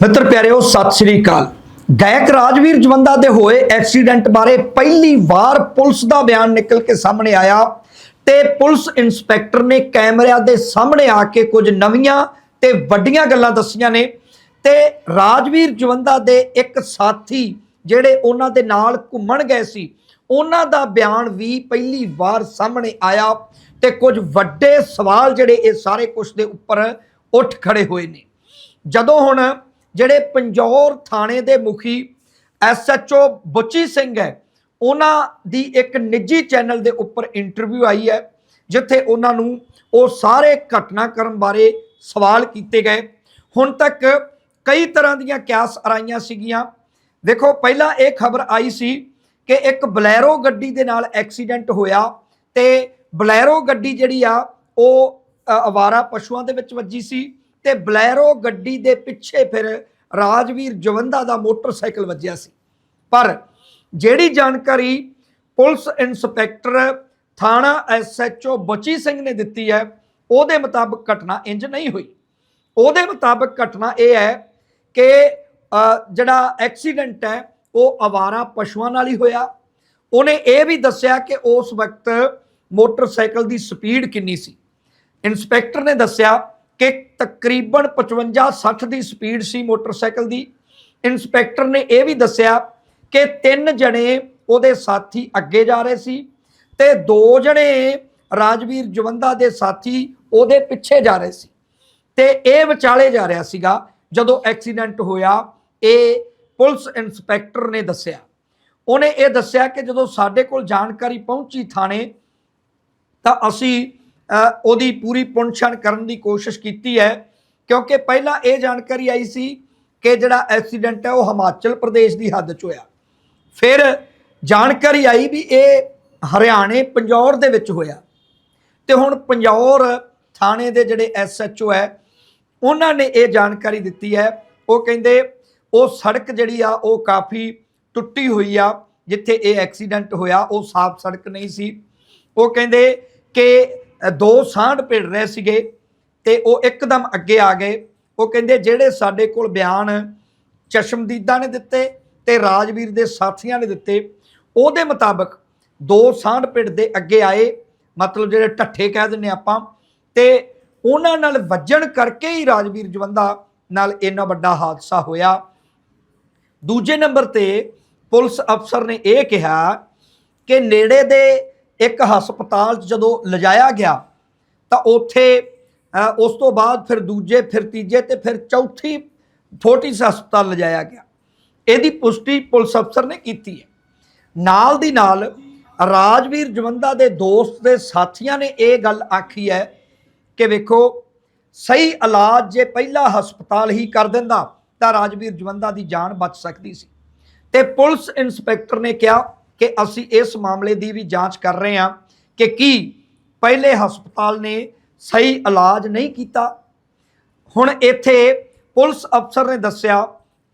ਮਿੱਤਰ ਪਿਆਰਿਓ, ਸਤਿ ਸ੍ਰੀ ਅਕਾਲ। ਗਾਇਕ ਰਾਜਵੀਰ ਜਵੰਦਾ ਦੇ ਹੋਏ ਐਕਸੀਡੈਂਟ ਬਾਰੇ ਪਹਿਲੀ ਵਾਰ ਪੁਲਿਸ ਦਾ ਬਿਆਨ ਨਿਕਲ ਕੇ ਸਾਹਮਣੇ ਆਇਆ ਤੇ ਪੁਲਿਸ ਇੰਸਪੈਕਟਰ ਨੇ ਕੈਮਰਿਆਂ ਦੇ ਸਾਹਮਣੇ ਆ ਕੇ ਕੁਝ ਨਵੀਆਂ ਤੇ ਵੱਡੀਆਂ ਗੱਲਾਂ ਦੱਸੀਆਂ ਨੇ ਤੇ ਰਾਜਵੀਰ ਜਵੰਦਾ ਦੇ ਇੱਕ ਸਾਥੀ ਜਿਹੜੇ ਉਹਨਾਂ ਦੇ ਨਾਲ ਘੁੰਮਣ ਗਏ ਸੀ, ਉਹਨਾਂ ਦਾ ਬਿਆਨ ਵੀ ਪਹਿਲੀ ਵਾਰ ਸਾਹਮਣੇ ਆਇਆ ਤੇ ਕੁਝ ਵੱਡੇ ਸਵਾਲ ਜਿਹੜੇ ਇਹ ਸਾਰੇ ਕੁਝ ਦੇ ਉੱਪਰ ਉੱਠ ਖੜੇ ਹੋਏ ਨੇ। ਜਦੋਂ ਹੁਣ ਜਿਹੜੇ ਪੰਜੌਰ ਥਾਣੇ ਦੇ ਮੁਖੀ ਐਸਐਚਓ ਬੁੱਚੀ ਸਿੰਘ ਹੈ, ਉਹਨਾਂ ਦੀ ਇੱਕ ਨਿੱਜੀ ਚੈਨਲ ਦੇ ਉੱਪਰ ਇੰਟਰਵਿਊ ਆਈ ਹੈ, ਜਿੱਥੇ ਉਹਨਾਂ ਨੂੰ ਉਹ ਸਾਰੇ ਘਟਨਾਕ੍ਰਮ ਬਾਰੇ ਸਵਾਲ ਕੀਤੇ ਗਏ। ਹੁਣ ਤੱਕ ਕਈ ਤਰ੍ਹਾਂ ਦੀਆਂ ਕਿਆਸ ਅਰਾਈਆਂ ਸੀਗੀਆਂ। ਦੇਖੋ, ਪਹਿਲਾਂ ਇਹ ਖਬਰ ਆਈ ਸੀ ਕਿ ਇੱਕ ਬਲੈਰੋ ਗੱਡੀ ਦੇ ਨਾਲ ਐਕਸੀਡੈਂਟ ਹੋਇਆ ਤੇ ਬਲੈਰੋ ਗੱਡੀ ਜਿਹੜੀ ਆ, ਉਹ ਅਵਾਰਾ ਪਸ਼ੂਆਂ ਦੇ ਵਿੱਚ ਵੱਜੀ ਸੀ। ਤੇ ਬਲੈਰੋ ਗੱਡੀ ਦੇ ਪਿੱਛੇ ਫਿਰ ਰਾਜਵੀਰ ਜਵੰਦਾ ਦਾ ਮੋਟਰਸਾਈਕਲ ਵੱਜਿਆ ਸੀ। ਪਰ ਜਿਹੜੀ ਜਾਣਕਾਰੀ ਪੁਲਿਸ ਇੰਸਪੈਕਟਰ ਥਾਣਾ ਐਸਐਚਓ ਬਚੀ ਸਿੰਘ ਨੇ ਦਿੱਤੀ ਹੈ, ਉਹਦੇ ਮੁਤਾਬਕ ਘਟਨਾ ਇੰਜ ਨਹੀਂ ਹੋਈ। ਉਹਦੇ ਮੁਤਾਬਕ ਘਟਨਾ ਇਹ ਹੈ ਕਿ ਜਿਹੜਾ ਐਕਸੀਡੈਂਟ ਹੈ, ਉਹ ਅਵਾਰਾ ਪਸ਼ੂਆਂ ਨਾਲ ਹੀ ਹੋਇਆ। ਉਹਨੇ ਇਹ ਵੀ ਦੱਸਿਆ ਕਿ ਉਸ ਵਕਤ ਮੋਟਰਸਾਈਕਲ ਦੀ ਸਪੀਡ ਕਿੰਨੀ ਸੀ। ਇੰਸਪੈਕਟਰ ਨੇ ਦੱਸਿਆ ਕਿ ਤਕਰੀਬਨ 55-60 ਦੀ ਸਪੀਡ ਸੀ ਮੋਟਰਸਾਈਕਲ ਦੀ। ਇੰਸਪੈਕਟਰ ਨੇ ਇਹ ਵੀ ਦੱਸਿਆ ਕਿ ਤਿੰਨ ਜਣੇ ਉਹਦੇ ਸਾਥੀ ਅੱਗੇ ਜਾ ਰਹੇ ਸੀ ਤੇ ਦੋ ਜਣੇ ਰਾਜਵੀਰ ਜਵੰਦਾ ਦੇ ਸਾਥੀ ਉਹਦੇ ਪਿੱਛੇ ਜਾ ਰਹੇ ਸੀ। ਤੇ ਇਹ ਵਿਚਾਲੇ ਜਾ ਰਿਹਾ ਸੀਗਾ ਜਦੋਂ ਐਕਸੀਡੈਂਟ ਹੋਇਆ, ਇਹ ਪੁਲਿਸ ਇੰਸਪੈਕਟਰ ਨੇ ਦੱਸਿਆ। ਉਹਨੇ ਇਹ ਦੱਸਿਆ ਕਿ ਜਦੋਂ ਸਾਡੇ ਕੋਲ ਜਾਣਕਾਰੀ ਪਹੁੰਚੀ ਥਾਣੇ ਤਾਂ ਅਸੀਂ ਉਹਦੀ ਪੂਰੀ ਪੁਣਛਣ ਕਰਨ ਦੀ ਕੋਸ਼ਿਸ਼ ਕੀਤੀ ਹੈ, ਕਿਉਂਕਿ ਪਹਿਲਾਂ ਇਹ ਜਾਣਕਾਰੀ ਆਈ ਸੀ ਕਿ ਜਿਹੜਾ ਐਕਸੀਡੈਂਟ ਹੈ, ਉਹ ਹਿਮਾਚਲ ਪ੍ਰਦੇਸ਼ ਦੀ ਹੱਦ 'ਚ ਹੋਇਆ। ਫਿਰ ਜਾਣਕਾਰੀ ਆਈ ਵੀ ਇਹ ਹਰਿਆਣੇ, ਪੰਜੌਰ ਦੇ ਵਿੱਚ ਹੋਇਆ। ਤੇ ਹੁਣ ਪੰਜੌਰ ਥਾਣੇ ਦੇ ਜਿਹੜੇ ਐਸਐਚਓ ਹੈ, ਉਹਨਾਂ ਨੇ ਇਹ ਜਾਣਕਾਰੀ ਦਿੱਤੀ ਹੈ। ਉਹ ਕਹਿੰਦੇ, ਉਹ ਸੜਕ ਜਿਹੜੀ ਆ, ਉਹ ਕਾਫੀ ਟੁੱਟੀ ਹੋਈ ਆ, ਜਿੱਥੇ ਇਹ ਐਕਸੀਡੈਂਟ ਹੋਇਆ, ਉਹ ਸਾਫ਼ ਸੜਕ ਨਹੀਂ ਸੀ। ਉਹ ਕਹਿੰਦੇ ਕਿ ਦੋ ਸਾਂਢ ਭਿੜ ਰਹੇ ਸੀਗੇ ਤੇ ਉਹ ਇੱਕਦਮ ਅੱਗੇ ਆ ਗਏ। ਉਹ ਕਹਿੰਦੇ, ਜਿਹੜੇ ਸਾਡੇ ਕੋਲ ਬਿਆਨ ਚਸ਼ਮਦੀਦਾ ਨੇ ਦਿੱਤੇ ਤੇ ਰਾਜਵੀਰ ਦੇ ਸਾਥੀਆਂ ਨੇ ਦਿੱਤੇ, ਉਹਦੇ ਮੁਤਾਬਕ ਦੋ ਸਾਂਢ ਪਿੰਡ ਦੇ ਅੱਗੇ ਆਏ। ਮਤਲਬ ਜਿਹੜੇ ਢੱਠੇ ਕਹਿ ਦਿੰਨੇ ਆਪਾਂ। ਤੇ ਉਹਨਾਂ ਨਾਲ ਵੱਜਣ ਕਰਕੇ ਹੀ ਰਾਜਵੀਰ ਜਵੰਦਾ ਨਾਲ ਇੰਨਾ ਵੱਡਾ ਹਾਦਸਾ ਹੋਇਆ। ਦੂਜੇ ਨੰਬਰ ਤੇ ਪੁਲਿਸ ਅਫਸਰ ਨੇ ਇਹ ਕਿਹਾ ਕਿ ਨੇੜੇ ਦੇ ਇੱਕ ਹਸਪਤਾਲ 'ਚ ਜਦੋਂ ਲਿਜਾਇਆ ਗਿਆ, ਤਾਂ ਉੱਥੇ ਉਸ ਤੋਂ ਬਾਅਦ ਫਿਰ ਦੂਜੇ, ਫਿਰ ਤੀਜੇ ਤੇ ਫਿਰ ਚੌਥੀ ਫੋਰਟਿਸ ਹਸਪਤਾਲ ਲਿਜਾਇਆ ਗਿਆ। ਇਹਦੀ ਪੁਸ਼ਟੀ ਪੁਲਿਸ ਅਫਸਰ ਨੇ ਕੀਤੀ ਹੈ। ਨਾਲ ਦੀ ਨਾਲ ਰਾਜਵੀਰ ਜਵੰਦਾ ਦੇ ਦੋਸਤ ਦੇ ਸਾਥੀਆਂ ਨੇ ਇਹ ਗੱਲ ਆਖੀ ਹੈ ਕਿ ਵੇਖੋ, ਸਹੀ ਇਲਾਜ ਜੇ ਪਹਿਲਾ ਹਸਪਤਾਲ ਹੀ ਕਰ ਦਿੰਦਾ, ਤਾਂ ਰਾਜਵੀਰ ਜਵੰਦਾ ਦੀ ਜਾਨ ਬਚ ਸਕਦੀ ਸੀ। ਤੇ ਪੁਲਿਸ ਇੰਸਪੈਕਟਰ ਨੇ ਕਿਹਾ ਕਿ ਅਸੀਂ ਇਸ ਮਾਮਲੇ ਦੀ ਵੀ ਜਾਂਚ ਕਰ ਰਹੇ ਹਾਂ ਕਿ ਕੀ ਪਹਿਲੇ ਹਸਪਤਾਲ ਨੇ ਸਹੀ ਇਲਾਜ ਨਹੀਂ ਕੀਤਾ। ਹੁਣ ਇੱਥੇ ਪੁਲਿਸ ਅਫਸਰ ਨੇ ਦੱਸਿਆ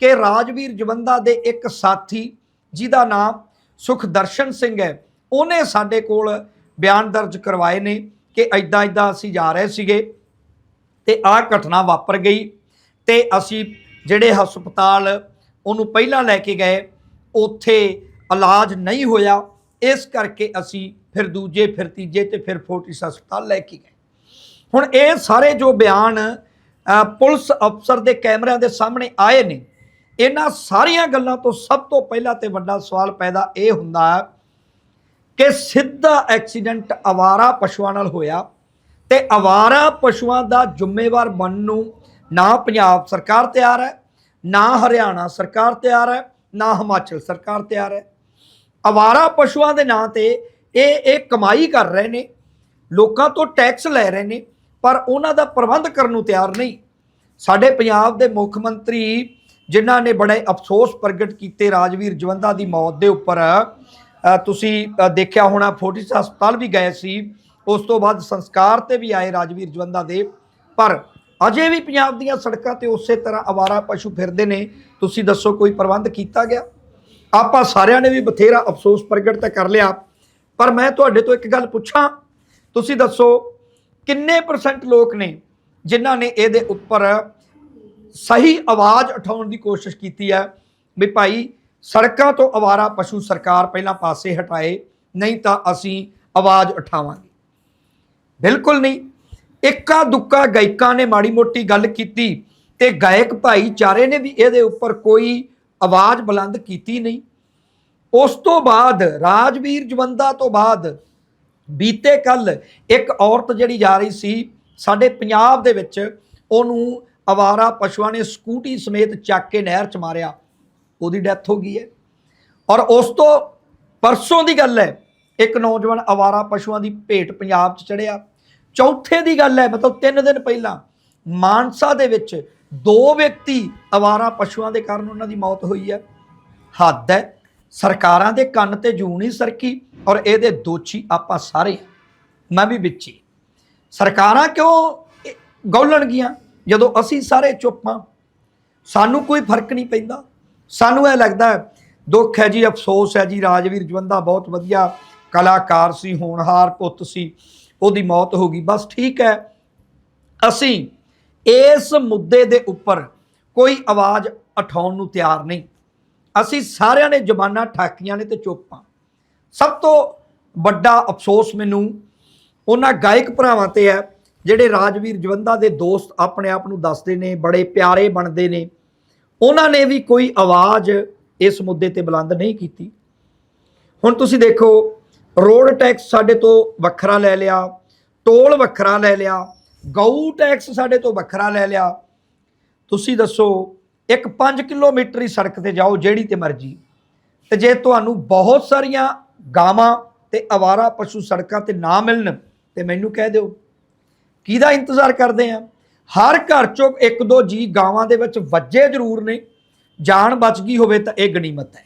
ਕਿ ਰਾਜਵੀਰ ਜਵੰਦਾ ਦੇ ਇੱਕ ਸਾਥੀ, ਜਿਹਦਾ ਨਾਮ ਸੁਖਦਰਸ਼ਨ ਸਿੰਘ ਹੈ, ਉਹਨੇ ਸਾਡੇ ਕੋਲ ਬਿਆਨ ਦਰਜ ਕਰਵਾਏ ਨੇ ਕਿ ਐਦਾਂ ਐਦਾਂ ਅਸੀਂ ਜਾ ਰਹੇ ਸੀਗੇ ਤੇ ਆਹ ਘਟਨਾ ਵਾਪਰ ਗਈ ਤੇ ਅਸੀਂ ਜਿਹੜੇ ਹਸਪਤਾਲ ਉਹਨੂੰ ਪਹਿਲਾਂ ਲੈ ਕੇ ਗਏ, ਉੱਥੇ ਇਲਾਜ ਨਹੀਂ ਹੋਇਆ, ਇਸ ਕਰਕੇ ਅਸੀਂ ਫਿਰ ਦੂਜੇ, ਫਿਰ ਤੀਜੇ ਤੇ ਫਿਰ ਫੋਰਟਿਸ ਹਸਪਤਾਲ ਲੈ ਕੇ ਗਏ। ਹੁਣ ਇਹ ਸਾਰੇ ਜੋ ਬਿਆਨ ਪੁਲਿਸ ਅਫਸਰ ਦੇ ਕੈਮਰਿਆਂ ਦੇ ਸਾਹਮਣੇ ਆਏ ਨੇ, ਇਹਨਾਂ ਸਾਰੀਆਂ ਗੱਲਾਂ ਤੋਂ ਸਭ ਤੋਂ ਪਹਿਲਾਂ ਤੇ ਵੱਡਾ ਸਵਾਲ ਪੈਦਾ ਇਹ ਹੁੰਦਾ ਹੈ ਕਿ ਸਿੱਧਾ ਐਕਸੀਡੈਂਟ ਅਵਾਰਾ ਪਸ਼ੂਆਂ ਨਾਲ ਹੋਇਆ ਤੇ ਅਵਾਰਾ ਪਸ਼ੂਆਂ ਦਾ ਜ਼ਿੰਮੇਵਾਰ ਬਣਨ ਨੂੰ ਨਾ ਪੰਜਾਬ ਸਰਕਾਰ ਤਿਆਰ ਹੈ, ਨਾ ਹਰਿਆਣਾ ਸਰਕਾਰ ਤਿਆਰ ਹੈ, ਨਾ ਹਿਮਾਚਲ ਸਰਕਾਰ ਤਿਆਰ ਹੈ। ਅਵਾਰਾ ਪਸ਼ੂਆਂ ਦੇ ਨਾਂ ਤੇ ਇਹ ਇਹ ਕਮਾਈ ਕਰ ਰਹੇ ਨੇ, ਲੋਕਾਂ ਤੋਂ ਟੈਕਸ ਲੈ ਰਹੇ ਨੇ, ਪਰ ਉਹਨਾਂ ਦਾ ਪ੍ਰਬੰਧ ਕਰਨ ਨੂੰ ਤਿਆਰ ਨਹੀਂ। ਸਾਡੇ ਪੰਜਾਬ ਦੇ ਮੁੱਖ ਮੰਤਰੀ ਜਿਨ੍ਹਾਂ ਨੇ ਬੜੇ ਅਫਸੋਸ ਪ੍ਰਗਟ ਕੀਤੇ ਰਾਜਵੀਰ ਜਵੰਦਾ ਦੀ ਮੌਤ ਦੇ ਉੱਪਰ ਤੁਸੀਂ ਦੇਖਿਆ ਹੋਣਾ ਫੋਰਟਿਸ ਹਸਪਤਾਲ ਵੀ ਗਏ ਸੀ, ਉਸ ਤੋਂ ਬਾਅਦ ਸੰਸਕਾਰ ਤੇ ਵੀ ਆਏ ਰਾਜਵੀਰ ਜਵੰਦਾ ਦੇ, ਪਰ ਅਜੇ ਵੀ ਪੰਜਾਬ ਦੀਆਂ ਸੜਕਾਂ ਤੇ ਉਸੇ ਤਰ੍ਹਾਂ ਅਵਾਰਾ ਪਸ਼ੂ ਫਿਰਦੇ ਨੇ, ਤੁਸੀਂ ਦੱਸੋ ਕੋਈ ਪ੍ਰਬੰਧ ਕੀਤਾ ਗਿਆ? ਆਪਾਂ ਸਾਰਿਆਂ ਨੇ ਵੀ ਬਥੇਰਾ ਅਫਸੋਸ ਪ੍ਰਗਟ ਤਾਂ ਕਰ ਲਿਆ। ਪਰ ਮੈਂ ਤੁਹਾਡੇ ਤੋਂ ਇੱਕ ਗੱਲ ਪੁੱਛਾਂ। ਤੁਸੀਂ ਦੱਸੋ, ਕਿੰਨੇ ਪਰਸੈਂਟ ਲੋਕ ਨੇ ਜਿਨ੍ਹਾਂ ਨੇ ਇਹਦੇ ਉੱਪਰ ਸਹੀ ਆਵਾਜ਼ ਉਠਾਉਣ ਦੀ ਕੋਸ਼ਿਸ਼ ਕੀਤੀ ਹੈ? ਵੀ ਭਾਈ, ਸੜਕਾਂ ਤੋਂ ਅਵਾਰਾ ਪਸ਼ੂ ਸਰਕਾਰ ਪਹਿਲਾਂ ਪਾਸੇ ਹਟਾਏ, ਨਹੀਂ ਤਾਂ ਅਸੀਂ ਆਵਾਜ਼ ਉਠਾਵਾਂਗੇ। ਬਿਲਕੁਲ ਨਹੀਂ। ਇੱਕਾ ਦੁੱਕਾ ਗਾਇਕਾਂ ਨੇ ਮਾੜੀ ਮੋਟੀ ਗੱਲ ਕੀਤੀ ਤੇ ਗਾਇਕ ਭਾਈਚਾਰੇ ਨੇ ਵੀ ਇਹਦੇ ਉੱਪਰ ਕੋਈ ਆਵਾਜ਼ ਬੁਲੰਦ ਕੀਤੀ ਨਹੀਂ। ਉਸ ਤੋਂ ਬਾਅਦ, ਰਾਜਵੀਰ ਜਵੰਦਾ ਤੋਂ ਬਾਅਦ ਬੀਤੇ ਕੱਲ ਇੱਕ ਔਰਤ ਜਿਹੜੀ ਜਾ ਰਹੀ ਸੀ, ਸਾਡੇ ਪੰਜਾਬ ਦੇ ਵਿੱਚ, ਉਹਨੂੰ ਅਵਾਰਾ ਪਸ਼ੂਆਂ ਨੇ ਸਕੂਟੀ ਸਮੇਤ ਚੱਕ ਕੇ ਨਹਿਰ 'ਚ ਮਾਰਿਆ। ਉਹਦੀ ਡੈਥ ਹੋ ਗਈ ਹੈ। ਔਰ ਉਸ ਤੋਂ ਪਰਸੋਂ ਦੀ ਗੱਲ ਹੈ, ਇੱਕ ਨੌਜਵਾਨ ਅਵਾਰਾ ਪਸ਼ੂਆਂ ਦੀ ਭੇਟ ਪੰਜਾਬ 'ਚ ਚੜਿਆ ਚੌਥੇ ਦੀ ਗੱਲ ਹੈ, ਮਤਲਬ 3 ਦਿਨ ਪਹਿਲਾਂ ਮਾਨਸਾ ਦੇ ਵਿੱਚ ਦੋ ਵਿਅਕਤੀ ਅਵਾਰਾ ਪਸ਼ੂਆਂ ਦੇ ਕਾਰਨ ਉਹਨਾਂ ਦੀ ਮੌਤ ਹੋਈ ਹੈ। ਹੱਦ ਹੈ, ਸਰਕਾਰਾਂ ਦੇ ਕੰਨ ਤੇ ਜੂ ਨਹੀਂ ਸਰਕੀ ਔਰ ਇਹਦੇ ਦੋਸ਼ੀ ਆਪਾਂ ਸਾਰੇ ਮੈਂ ਵੀ ਵਿੱਚ ਹੀ। ਸਰਕਾਰਾਂ ਕਿਉਂ ਗੌਲਣਗੀਆਂ? ਜਦੋਂ ਅਸੀਂ ਸਾਰੇ ਚੁੱਪ ਹਾਂ, ਸਾਨੂੰ ਕੋਈ ਫ਼ਰਕ ਨਹੀਂ ਪੈਂਦਾ। ਸਾਨੂੰ ਇਹ ਲੱਗਦਾ ਦੁੱਖ ਹੈ ਜੀ, ਅਫਸੋਸ ਹੈ ਜੀ, ਰਾਜਵੀਰ ਜਵੰਦਾ ਬਹੁਤ ਵਧੀਆ ਕਲਾਕਾਰ ਸੀ, ਹੋਣਹਾਰ ਪੁੱਤ ਸੀ, ਉਹਦੀ ਮੌਤ ਹੋ ਗਈ। ਬਸ ਠੀਕ ਹੈ, ਅਸੀਂ ਇਸ ਮੁੱਦੇ ਦੇ ਉੱਪਰ ਕੋਈ ਆਵਾਜ਼ ਉਠਾਉਣ ਨੂੰ ਤਿਆਰ ਨਹੀਂ। ਅਸੀਂ ਸਾਰਿਆਂ ਨੇ ਜ਼ਬਾਨਾਂ ਠਾਕੀਆਂ ਨੇ ਤੇ ਚੁੱਪਾਂ ਸਭ ਤੋਂ ਵੱਡਾ ਅਫਸੋਸ ਮੈਨੂੰ ਉਹਨਾਂ ਗਾਇਕ ਭਰਾਵਾਂ ਤੇ ਹੈ, ਜਿਹੜੇ ਰਾਜਵੀਰ ਜਵੰਦਾ ਦੇ ਦੋਸਤ ਆਪਣੇ ਆਪ ਨੂੰ ਦੱਸਦੇ ਨੇ, ਬੜੇ ਪਿਆਰੇ ਬਣਦੇ ਨੇ। ਉਹਨਾਂ ਨੇ ਵੀ ਕੋਈ ਆਵਾਜ਼ ਇਸ ਮੁੱਦੇ ਤੇ ਬੁਲੰਦ ਨਹੀਂ ਕੀਤੀ। ਹੁਣ ਤੁਸੀਂ ਦੇਖੋ, ਰੋਡ ਟੈਕਸ ਸਾਡੇ ਤੋਂ ਵੱਖਰਾ ਲੈ ਲਿਆ, ਟੋਲ ਵੱਖਰਾ ਲੈ ਲਿਆ ਗਊ ਟੈਕਸ ਸਾਡੇ ਤੋਂ ਵੱਖਰਾ ਲੈ ਲਿਆ। ਤੁਸੀਂ ਦੱਸੋ, ਇੱਕ 5 ਕਿਲੋਮੀਟਰ ਹੀ ਸੜਕ ਤੇ ਜਾਓ, ਜਿਹੜੀ ਤੇ ਮਰਜ਼ੀ। ਤੇ ਜੇ ਤੁਹਾਨੂੰ ਬਹੁਤ ਸਾਰੀਆਂ ਗਾਵਾਂ ਤੇ ਅਵਾਰਾ ਪਸ਼ੂ ਸੜਕਾਂ ਤੇ ਨਾ ਮਿਲਣ, ਤੇ ਮੈਨੂੰ ਕਹਿ ਦਿਓ। ਕਿਹਦਾ ਇੰਤਜ਼ਾਰ ਕਰਦੇ ਆ? ਹਰ ਘਰ ਚੋਂ ਇੱਕ ਦੋ ਜੀ ਗਾਵਾਂ ਦੇ ਵਿੱਚ ਵੱਜੇ ਜ਼ਰੂਰ ਨੇ। ਜਾਨ ਬਚ ਗਈ ਹੋਵੇ ਤਾਂ ਇਹ ਗਨੀਮਤ ਹੈ।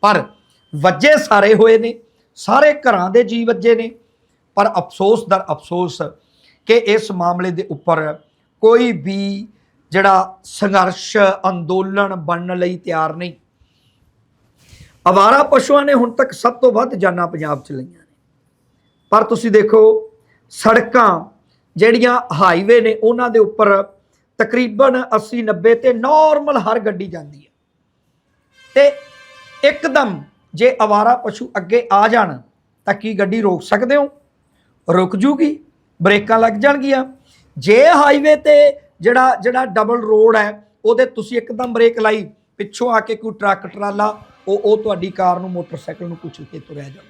ਪਰ ਵੱਜੇ ਸਾਰੇ ਹੋਏ ਨੇ, ਸਾਰੇ ਘਰਾਂ ਦੇ ਜੀ ਵੱਜੇ ਨੇ। ਪਰ ਅਫਸੋਸ ਦਰ ਅਫਸੋਸ ਕਿ ਇਸ ਮਾਮਲੇ ਦੇ ਉੱਪਰ ਕੋਈ ਵੀ ਜਿਹੜਾ ਸੰਘਰਸ਼, ਅੰਦੋਲਨ ਬਣਨ ਲਈ ਤਿਆਰ ਨਹੀਂ। ਅਵਾਰਾ ਪਸ਼ੂਆਂ ਨੇ ਹੁਣ ਤੱਕ ਸਭ ਤੋਂ ਵੱਧ ਜਾਨਾਂ ਪੰਜਾਬ 'ਚ ਲਈਆਂ ਨੇ। ਪਰ ਤੁਸੀਂ ਦੇਖੋ, ਸੜਕਾਂ ਜਿਹੜੀਆਂ ਹਾਈਵੇ ਨੇ, ਉਹਨਾਂ ਦੇ ਉੱਪਰ ਤਕਰੀਬਨ 80 90 ਤੇ ਨਾਰਮਲ ਹਰ ਗੱਡੀ ਜਾਂਦੀ ਹੈ। ਤੇ ਇੱਕਦਮ ਜੇ ਅਵਾਰਾ ਪਸ਼ੂ ਅੱਗੇ ਆ ਜਾਣ, ਤਾਂ ਕੀ ਗੱਡੀ ਰੋਕ ਸਕਦੇ ਹੋ? ਰੁਕ ਜੂਗੀ। ਬ੍ਰੇਕਾਂ ਲੱਗ ਜਾਣਗੀਆਂ। ਜੇ ਹਾਈਵੇ ਤੇ ਜਿਹੜਾ ਜਿਹੜਾ ਡਬਲ ਰੋਡ ਹੈ, ਉਹਦੇ ਤੁਸੀਂ ਇੱਕਦਮ ਬ੍ਰੇਕ ਲਾਈ, ਪਿੱਛੋਂ ਆ ਕੇ ਕੋਈ ਟਰੱਕ ਟਰਾਲਾ, ਉਹ ਉਹ ਤੁਹਾਡੀ ਕਾਰ ਨੂੰ, ਮੋਟਰਸਾਈਕਲ ਨੂੰ ਕੁਚਲ ਕੇ ਤੁਰਿਆ ਜਾਊਗਾ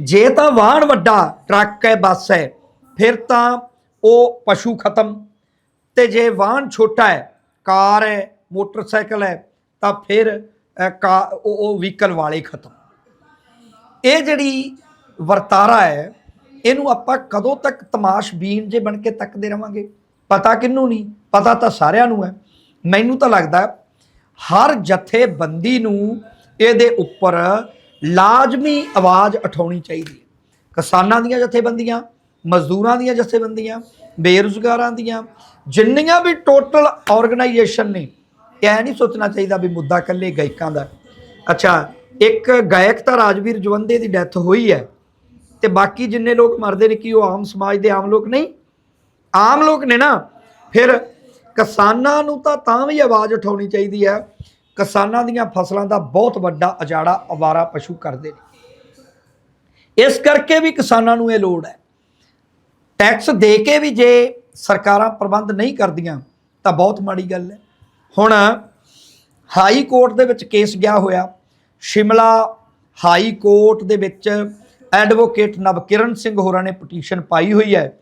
ਜੇ ਤਾਂ ਵਾਹਨ ਵੱਡਾ ਟਰੱਕ ਹੈ, ਬੱਸ ਹੈ, ਫਿਰ ਤਾਂ ਉਹ ਪਸ਼ੂ ਖਤਮ। ਤੇ ਜੇ ਵਾਹਨ ਛੋਟਾ ਹੈ, ਕਾਰ ਹੈ, ਮੋਟਰਸਾਈਕਲ ਹੈ, ਤਾਂ ਫਿਰ ਕਾ, ਉਹ ਉਹ ਵਹੀਕਲ ਵਾਲੇ ਖਤਮ। ਇਹ ਜਿਹੜੀ ਵਰਤਾਰਾ ਹੈ ਇਹਨੂੰ ਆਪਾਂ ਕਦੋਂ ਤੱਕ ਤਮਾਸ਼ਬੀਨ ਜੇ ਬਣ ਕੇ ਤੱਕਦੇ ਰਵਾਂਗੇ? ਪਤਾ ਕਿੰਨੂੰ ਨਹੀਂ? ਪਤਾ ਤਾਂ ਸਾਰਿਆਂ ਨੂੰ ਹੈ। ਮੈਨੂੰ ਤਾਂ ਲੱਗਦਾ ਹਰ ਜਥੇਬੰਦੀ ਨੂੰ ਇਹਦੇ ਉੱਪਰ ਲਾਜ਼ਮੀ ਆਵਾਜ਼ ਉਠਾਉਣੀ ਚਾਹੀਦੀ ਹੈ। ਕਿਸਾਨਾਂ ਦੀਆਂ ਜਥੇਬੰਦੀਆਂ, ਮਜ਼ਦੂਰਾਂ ਦੀਆਂ ਜਥੇਬੰਦੀਆਂ, ਬੇਰੁਜ਼ਗਾਰਾਂ ਦੀਆਂ, ਜਿੰਨੀਆਂ ਵੀ ਟੋਟਲ ਆਰਗੇਨਾਈਜੇਸ਼ਨ ਨੇ, ਇਹ ਨਹੀਂ ਸੋਚਣਾ ਚਾਹੀਦਾ ਵੀ ਮੁੱਦਾ ਇਕੱਲੇ ਗਾਇਕਾਂ ਦਾ। ਅੱਛਾ, ਇੱਕ ਗਾਇਕ ਤਾਂ ਰਾਜਵੀਰ ਜਵੰਦੇ ਦੀ ਡੈਥ ਹੋਈ ਹੈ। ਤੇ ਬਾਕੀ ਜਿੰਨੇ ਲੋਕ ਮਰਦੇ ਨੇ, ਕੀ ਉਹ ਆਮ ਸਮਾਜ ਦੇ ਆਮ ਲੋਕ ਨਹੀਂ? ਆਮ ਲੋਕ ਨੇ ਨਾ। ਫਿਰ ਕਿਸਾਨਾਂ ਨੂੰ ਤਾਂ ਤਾਂ ਵੀ ਆਵਾਜ਼ ਉਠਾਉਣੀ ਚਾਹੀਦੀ ਹੈ। ਕਿਸਾਨਾਂ ਦੀਆਂ ਫਸਲਾਂ ਦਾ ਬਹੁਤ ਵੱਡਾ ਅਜਾੜਾ ਅਵਾਰਾ ਪਸ਼ੂ ਕਰਦੇ ਨੇ। ਇਸ ਕਰਕੇ ਵੀ ਕਿਸਾਨਾਂ ਨੂੰ ਇਹ ਲੋੜ ਹੈ। ਟੈਕਸ ਦੇ ਕੇ ਵੀ ਜੇ ਸਰਕਾਰਾਂ ਪ੍ਰਬੰਧ ਨਹੀਂ ਕਰਦੀਆਂ, ਤਾਂ ਬਹੁਤ ਮਾੜੀ ਗੱਲ ਹੈ। ਹੁਣ ਹਾਈ ਕੋਰਟ ਦੇ ਵਿੱਚ ਕੇਸ ਗਿਆ ਹੋਇਆ। ਸ਼ਿਮਲਾ ਹਾਈ ਕੋਰਟ ਦੇ ਵਿੱਚ ਐਡਵੋਕੇਟ ਨਵਕਿਰਨ ਸਿੰਘ ਹੋਰਾਂ ਨੇ ਪਟੀਸ਼ਨ ਪਾਈ ਹੋਈ ਹੈ।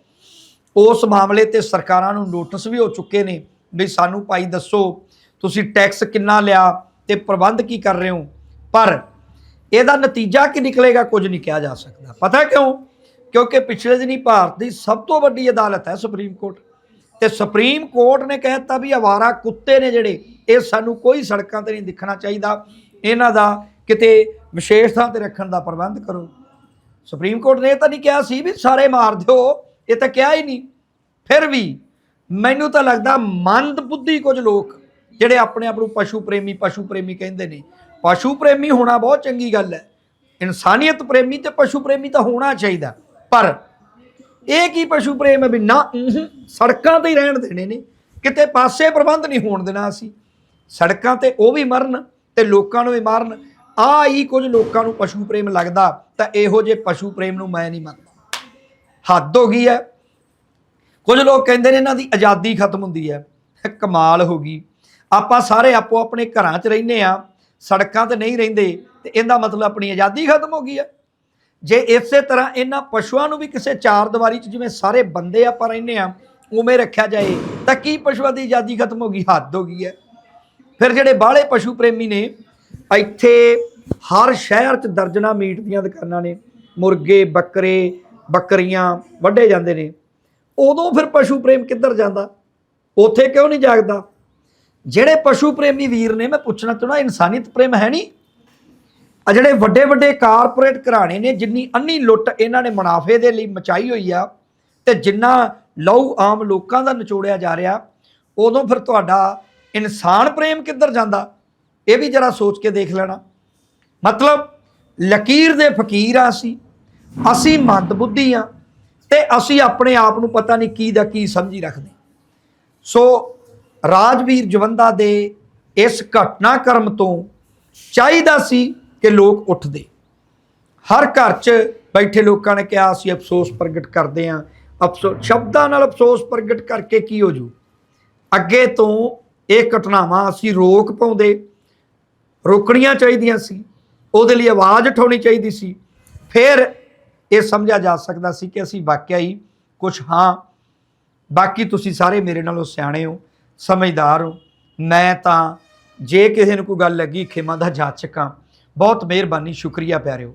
ਉਸ ਮਾਮਲੇ ਤੇ ਸਰਕਾਰਾਂ ਨੂੰ ਨੋਟਿਸ ਵੀ ਹੋ ਚੁੱਕੇ ਨੇ ਵੀ ਸਾਨੂੰ ਭਾਈ ਦੱਸੋ, ਤੁਸੀਂ ਟੈਕਸ ਕਿੰਨਾ ਲਿਆ ਤੇ ਪ੍ਰਬੰਧ ਕੀ ਕਰ ਰਹੇ ਹੋ? ਪਰ ਇਹਦਾ ਨਤੀਜਾ ਕੀ ਨਿਕਲੇਗਾ ਕੁਝ ਨਹੀਂ ਕਿਹਾ ਜਾ ਸਕਦਾ। ਪਤਾ ਕਿਉਂ? ਕਿਉਂਕਿ ਪਿਛਲੇ ਦਿਨੀ ਭਾਰਤ ਦੀ ਸਭ ਤੋਂ ਵੱਡੀ ਅਦਾਲਤ ਹੈ ਸੁਪਰੀਮ ਕੋਰਟ। ਤੇ ਸੁਪਰੀਮ ਕੋਰਟ ਨੇ ਕਹਿਤਾ ਵੀ ਆਵਾਰਾ ਕੁੱਤੇ ਨੇ ਜਿਹੜੇ, ਇਹ ਸਾਨੂੰ ਕੋਈ ਸੜਕਾਂ ਤੇ ਨਹੀਂ ਦਿਖਣਾ ਚਾਹੀਦਾ। ਇਹਨਾਂ ਦਾ ਕਿਤੇ ਵਿਸ਼ੇਸ਼ ਥਾਂ ਤੇ ਰੱਖਣ ਦਾ ਪ੍ਰਬੰਧ ਕਰੋ। ਸੁਪਰੀਮ ਕੋਰਟ ਨੇ ਇਹ ਤਾਂ ਨਹੀਂ ਕਿਹਾ ਸੀ ਵੀ ਸਾਰੇ ਮਾਰ ਦਿਓ, ਇਹ ਤਾਂ ਕਿਹਾ ਹੀ ਨਹੀਂ। ਫਿਰ ਵੀ ਮੈਨੂੰ ਤਾਂ ਲੱਗਦਾ ਮੰਦ ਬੁੱਧੀ ਕੁਝ ਲੋਕ ਜਿਹੜੇ ਆਪਣੇ ਆਪ ਨੂੰ ਪਸ਼ੂ ਪ੍ਰੇਮੀ ਪਸ਼ੂ ਪ੍ਰੇਮੀ ਕਹਿੰਦੇ ਨੇ। ਪਸ਼ੂ ਪ੍ਰੇਮੀ ਹੋਣਾ ਬਹੁਤ ਚੰਗੀ ਗੱਲ ਹੈ। ਇਨਸਾਨੀਅਤ ਪ੍ਰੇਮੀ ਤੇ ਪਸ਼ੂ ਪ੍ਰੇਮੀ ਤਾਂ ਹੋਣਾ ਚਾਹੀਦਾ। ਪਰ ਇਹ ਕੀ ਪਸ਼ੂ ਪ੍ਰੇਮ ਹੈ ਵੀ ਨਾ ਸੜਕਾਂ ਤੇ ਹੀ ਰਹਿਣ ਦੇਣੇ ਨੇ। ਕਿਤੇ ਪਾਸੇ ਪ੍ਰਬੰਧ ਨਹੀਂ ਹੋਣ ਦੇਣਾ ਅਸੀਂ। ਸੜਕਾਂ ਤੇ ਉਹ ਵੀ ਮਰਨ ਤੇ ਲੋਕਾਂ ਨੂੰ ਵੀ ਮਾਰਨ। ਆ ਹੀ ਕੁਝ ਲੋਕਾਂ ਨੂੰ ਪਸ਼ੂ ਪ੍ਰੇਮ ਲੱਗਦਾ, ਤਾਂ ਇਹੋ ਜਿਹੇ ਪਸ਼ੂ ਪ੍ਰੇਮ ਨੂੰ ਮੈਂ ਨਹੀਂ ਮੰਨਦਾ। ਹੱਦ ਹੋ ਗਈ ਹੈ। ਕੁਝ ਲੋਕ ਕਹਿੰਦੇ ਨੇ ਇਹਨਾਂ ਦੀ ਆਜ਼ਾਦੀ ਖਤਮ ਹੁੰਦੀ ਹੈ ਕਮਾਲ ਹੋ ਗਈ। ਆਪਾਂ ਸਾਰੇ ਆਪੋ ਆਪਣੇ ਘਰਾਂ 'ਚ ਰਹਿੰਦੇ ਆ ਸੜਕਾਂ ਤੇ ਨਹੀਂ ਰਹਿੰਦੇ, ਤੇ ਇਹਦਾ ਮਤਲਬ ਆਪਣੀ ਆਜ਼ਾਦੀ ਖਤਮ ਹੋ ਗਈ ਹੈ। ਜੇ ਇਸੇ ਤਰ੍ਹਾਂ ਇਹਨਾਂ ਪਸ਼ੂਆਂ ਨੂੰ ਵੀ ਕਿਸੇ ਚਾਰ ਦੀਵਾਰੀ 'ਚ ਜਿਵੇਂ ਸਾਰੇ ਬੰਦੇ ਆਪਾਂ ਰਹਿੰਦੇ ਆ ਉਵੇਂ ਰੱਖਿਆ ਜਾਏ, ਤਾਂ ਕੀ ਪਸ਼ੂਆਂ ਦੀ ਆਜ਼ਾਦੀ ਖਤਮ ਹੋ ਗਈ? ਹੱਦ ਹੋ ਗਈ ਹੈ। ਫਿਰ ਜਿਹੜੇ ਬਾਹਲੇ ਪਸ਼ੂ ਪ੍ਰੇਮੀ ਨੇ ਇੱਥੇ ਹਰ ਸ਼ਹਿਰ 'ਚ ਦਰਜਨਾ ਮੀਟ ਦੀਆਂ ਦੁਕਾਨਾਂ ਨੇ, ਮੁਰਗੇ, ਬੱਕਰੇ, ਬੱਕਰੀਆਂ ਵੱਢੇ ਜਾਂਦੇ ਨੇ। ਉਦੋਂ ਫਿਰ ਪਸ਼ੂ ਪ੍ਰੇਮ ਕਿੱਧਰ ਜਾਂਦਾ? ਉੱਥੇ ਕਿਉਂ ਨਹੀਂ ਜਾਗਦਾ? ਜਿਹੜੇ ਪਸ਼ੂ ਪ੍ਰੇਮੀ ਵੀਰ ਨੇ, ਮੈਂ ਪੁੱਛਣਾ ਚਾਹੁੰਦਾ ਇਨਸਾਨੀਅਤ ਪ੍ਰੇਮ ਹੈ ਨਹੀਂ? ਆ ਜਿਹੜੇ ਵੱਡੇ ਵੱਡੇ ਕਾਰਪੋਰੇਟ ਘਰਾਣੇ ਨੇ, ਜਿੰਨੀ ਅੰਨੀ ਲੁੱਟ ਇਹਨਾਂ ਨੇ ਮੁਨਾਫੇ ਦੇ ਲਈ ਮਚਾਈ ਹੋਈ ਆ, ਤੇ ਜਿੰਨਾ ਲਹੂ ਆਮ ਲੋਕਾਂ ਦਾ ਨਿਚੋੜਿਆ ਜਾ ਰਿਹਾ, ਉਦੋਂ ਫਿਰ ਤੁਹਾਡਾ ਇਨਸਾਨ ਪ੍ਰੇਮ ਕਿੱਧਰ ਜਾਂਦਾ? ਇਹ ਵੀ ਜਰਾ ਸੋਚ ਕੇ ਦੇਖ ਲੈਣਾ। ਮਤਲਬ, ਲਕੀਰ ਦੇ ਫਕੀਰ ਆ ਅਸੀਂ। ਅਸੀਂ ਮੰਦਬੁੱਧੀ ਆ ਤੇ ਅਸੀਂ ਆਪਣੇ ਆਪ ਨੂੰ ਪਤਾ ਨਹੀਂ ਕੀ ਦਾ ਕੀ ਸਮਝੀ ਰੱਖਦੇ। ਸੋ ਰਾਜਵੀਰ ਜਵੰਦਾ ਦੇ ਇਸ ਘਟਨਾਕ੍ਰਮ ਤੋਂ ਚਾਹੀਦਾ ਸੀ ਕਿ ਲੋਕ ਉੱਠਦੇ। ਹਰ ਘਰ 'ਚ ਬੈਠੇ ਲੋਕਾਂ ਨੇ ਕਿਹਾ, ਅਸੀਂ ਅਫਸੋਸ ਪ੍ਰਗਟ ਕਰਦੇ ਹਾਂ। ਅਫਸੋਸ ਸ਼ਬਦਾਂ ਨਾਲ ਅਫਸੋਸ ਪ੍ਰਗਟ ਕਰਕੇ ਕੀ ਹੋ ਜੂ? ਅੱਗੇ ਤੋਂ ਇਹ ਘਟਨਾਵਾਂ ਅਸੀਂ ਰੋਕ ਪਾਉਂਦੇ। ਰੋਕਣੀਆਂ ਚਾਹੀਦੀਆਂ ਸੀ, ਉਹਦੇ ਲਈ ਆਵਾਜ਼ ਉਠਾਉਣੀ ਚਾਹੀਦੀ ਸੀ। ਫਿਰ ਇਹ ਸਮਝਿਆ ਜਾ ਸਕਦਾ ਸੀ ਕਿ ਅਸੀਂ ਵਾਕਿਆ ਹੀ ਕੁਝ ਹਾਂ। ਬਾਕੀ ਤੁਸੀਂ ਸਾਰੇ ਮੇਰੇ ਨਾਲੋਂ ਸਿਆਣੇ ਹੋ, ਸਮਝਦਾਰ ਹੋ। ਮੈਂ ਤਾਂ ਜੇ ਕਿਸੇ ਨੂੰ ਕੋਈ ਗੱਲ ਲੱਗੀ, ਖਿਮਾ ਦਾ ਜਾਚਕਾਂ ਬਹੁਤ ਮਿਹਰਬਾਨੀ, ਸ਼ੁਕਰੀਆ ਪਿਆਰਿਓ।